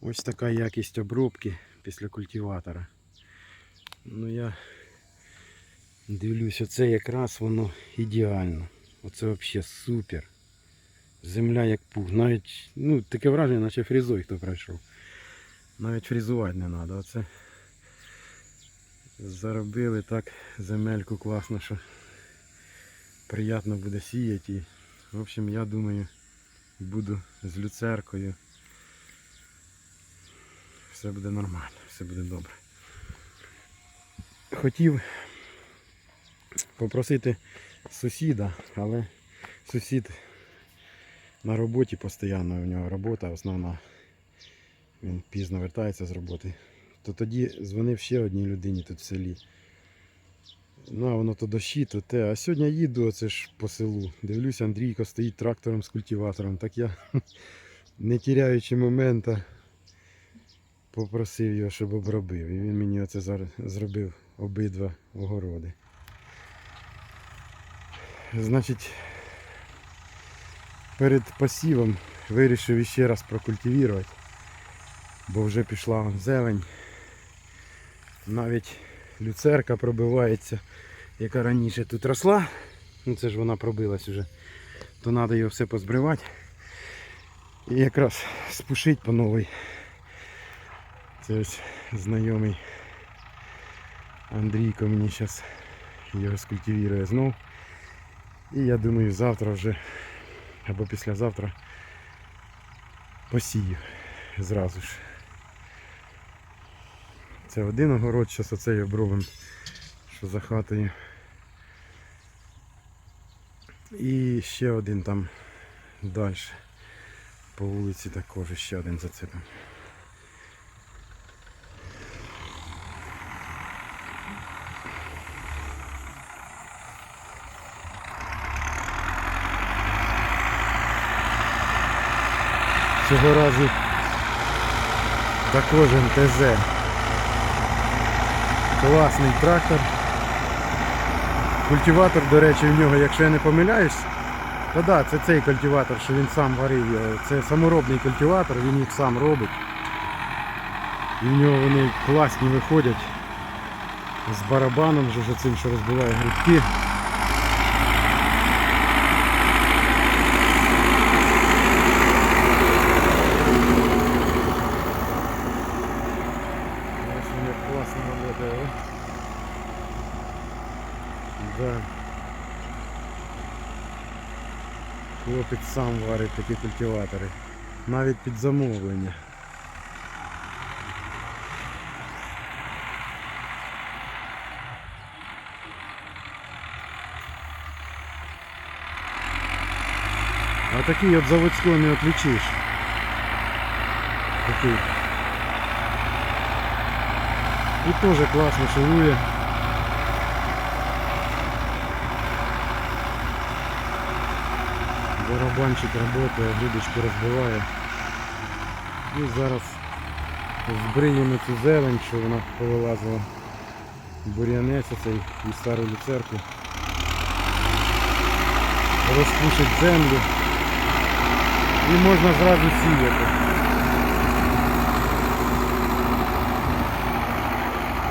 Ось така якість обробки після культиватора. Ну я дивлюсь, оце якраз воно ідеально. Оце взагалі супер. Земля як пух. Навіть, ну, таке враження, наче фрізой хто пройшов. Навіть фрізувати не треба. Оце заробили так земельку класно, що приємно буде сіяти. В общем, я думаю, буду з люцеркою. Все буде нормально, все буде добре. Хотів попросити сусіда, але сусід на роботі постійно, у нього робота основна. Він пізно вертається з роботи. То тоді дзвонив ще одній людині тут в селі. Ну, а воно то дощі, то те. А сьогодні їду оце ж по селу. Дивлюсь, Андрійко стоїть трактором з культиватором. Так я, не тіряючи момента, попросив його, щоб обробив. І він мені оце зараз зробив обидва огороди. Значить, перед посівом вирішив іще раз прокультивувати, бо вже пішла зелень. Навіть люцерка пробивається, яка раніше тут росла. Ну це ж вона пробилась вже. То треба його все позбривати. І якраз спушити по новій. Це ось знайомий Андрійко мені зараз його скультивірує знов. І я думаю завтра вже або післязавтра посію зразу ж. Це один огород, зараз оцей обробимо, що за хатою. І ще один там далі. По вулиці також ще один зацепимо. Цього разу також МТЗ. Класний трактор. Культиватор, до речі, в нього, якщо я не помиляюсь, то да, це цей культиватор, що він сам варив. Це саморобний культиватор, він їх сам робить. І в нього вони класні виходять з барабаном, вже цим, що розбиває грудки. Хлопець сам варить такі культиватори. Навіть під замовлення. А такий от заводського не отличиш. Такий. І теж класно шурує. Барабанчик работає, дудочку розбиває. І зараз збриємо цю зелень, що вона повилазила. Бур'янець оцей і стару люцерку. Розпушить землю. І можна зразу сіяти.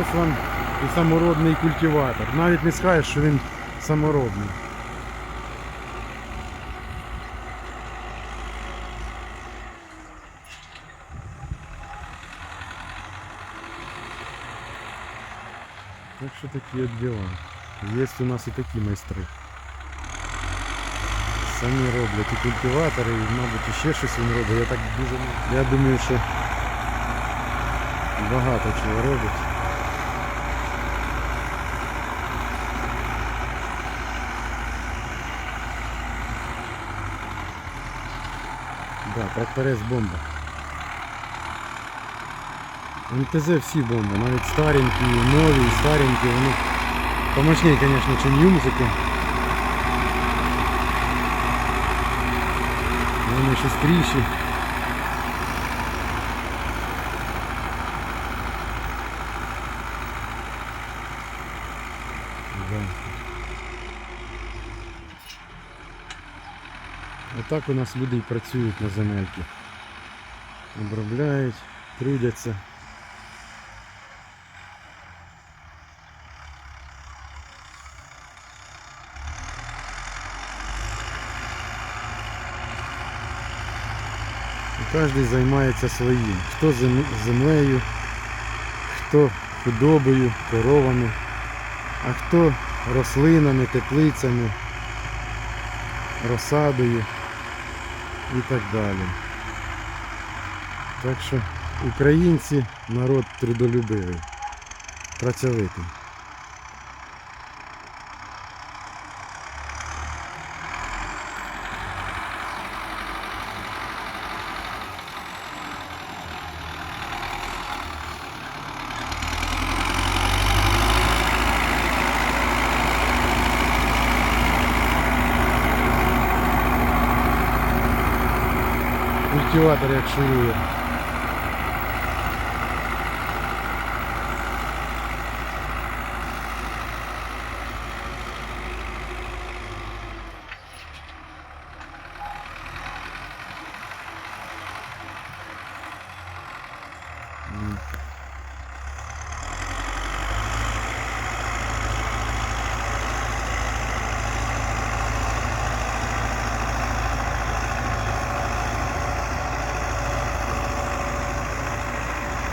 Ось вам і саморобний культиватор. Навіть не скажеш, що він саморобний. Так що такі от діла. Є у нас і такі майстри. Самі роблять і культиватори, і, мабуть, ще щось він робить. Я так дуже не- Я думаю, що багато чого робить. Да, тракторець бомба. МТЗ всі бомби, навіть старенькі, нові, старенькі, вони помощнее, звісно, ніж юмзики. Вони шустріші. Да. Отак у нас люди і працюють на земельки. обробляють, трудяться. Кожен займається своїм. Хто зем- землею, хто худобою, коровами, а хто рослинами, теплицями, розсадою і так далі. Так що українці народ трудолюбивий, працьовитий. Культиватор як шурує.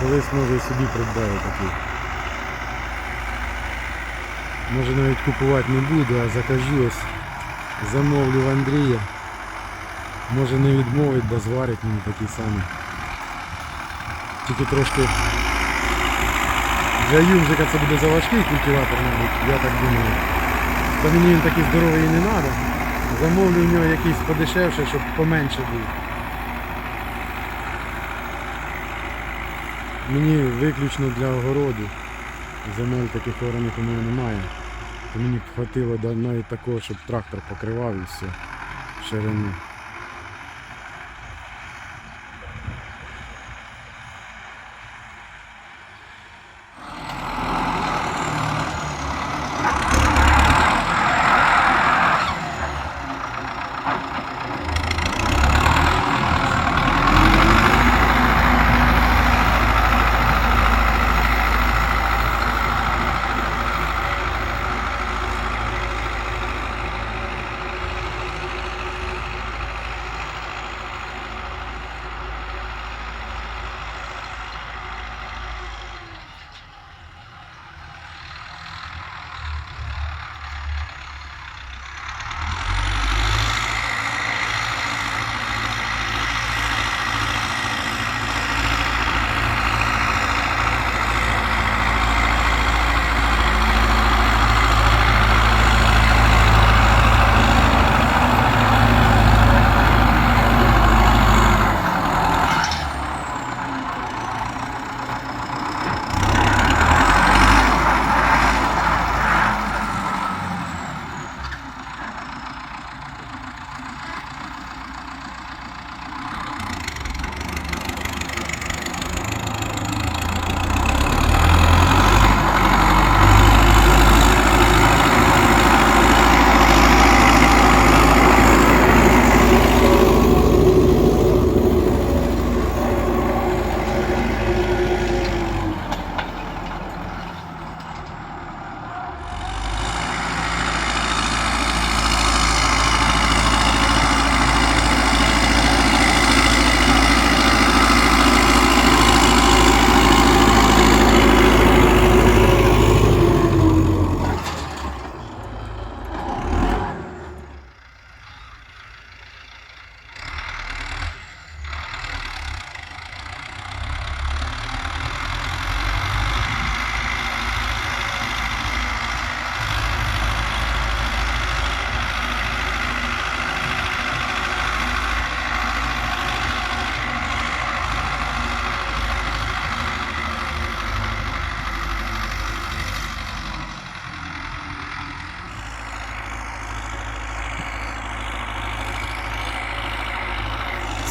Колись може і собі придбаю такий. Може навіть купувати не буду, а закажу ось. Замовлю в Андрія. Може не відмовить, бо зварить мені такий самий. Тільки трошки для Юмжика це буде заважкий культиватор, мабуть, я так думаю. Та мені він такий здоровий і не треба. Замовлю в нього якийсь подешевший, щоб поменше був. Мені виключно для огороду. Земель таких органів у мене немає. То мені б хватило навіть такого, щоб трактор покривав і все. Ширину.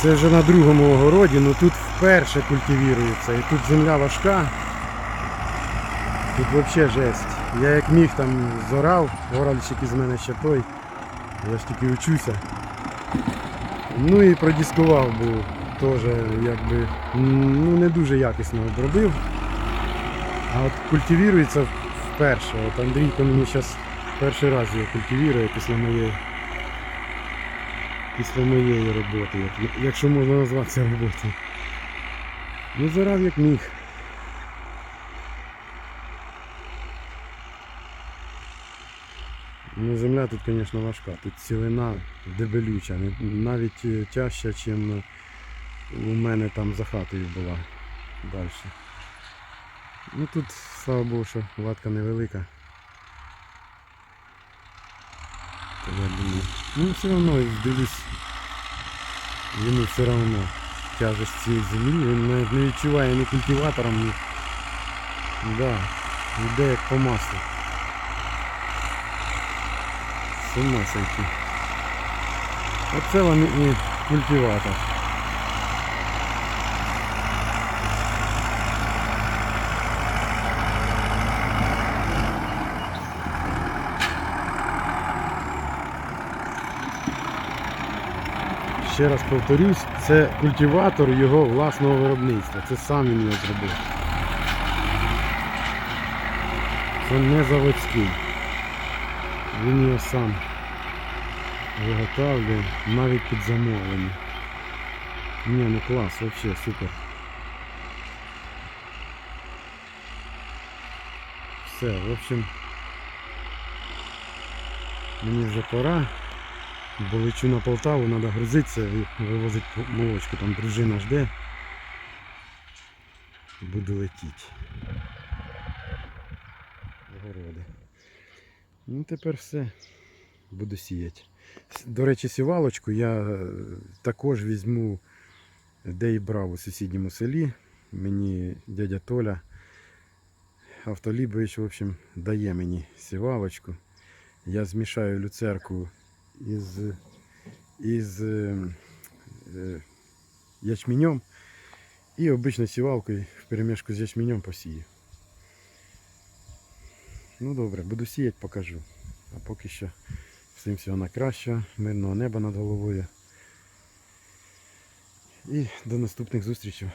Це вже на другому огороді, ну тут вперше культивірується. І тут земля важка. Тут взагалі жесть. Я як міг там зорав, горальщик із мене ще той. Я ж тільки вчуся. Ну і продіскував був теж якби ну, не дуже якісно обробив. А от культивірується вперше. От Андрійко мені зараз перший раз його культивірує після моєї після моєї роботи, якщо можна назвати це роботою. Ну зарав як міг. Ну, земля тут, звісно, важка. Тут цілина дебелюча, навіть е, тяжча, ніж у мене там за хатою була далі. Ну тут, слава Богу, що латка невелика. То я думаю. Ну все одно дивлюсь. Йому все одно тяжесть цієї землі, він навіть не відчуває ні культиватором, ні. Да, йде як по маслу. З ума сойти. Оце вам і культиватор. Ще раз повторюсь, це культиватор його власного виробництва. Це сам він його зробив. Це не заводський. Він його сам виготовлює навіть під замовлення. Ні, ну клас, взагалі супер. Все, в общем, мені вже пора. Бо лечу на Полтаву, треба грузитися і вивозити молочку, там дружина жде. Буду летіти. Огороди. Ну тепер все. Буду сіяти. До речі, сівалочку я е, також візьму, де і брав у сусідньому селі. Мені дядя Толя Автолібович, в общем, дає мені сівалочку. Я змішаю люцерку із, із е, е, ячменем і обичною сівалкою в перемішку з ячменем посію. Ну добре, буду сіяти, покажу. А поки що всім всього найкращого, мирного неба над головою. І до наступних зустрічей.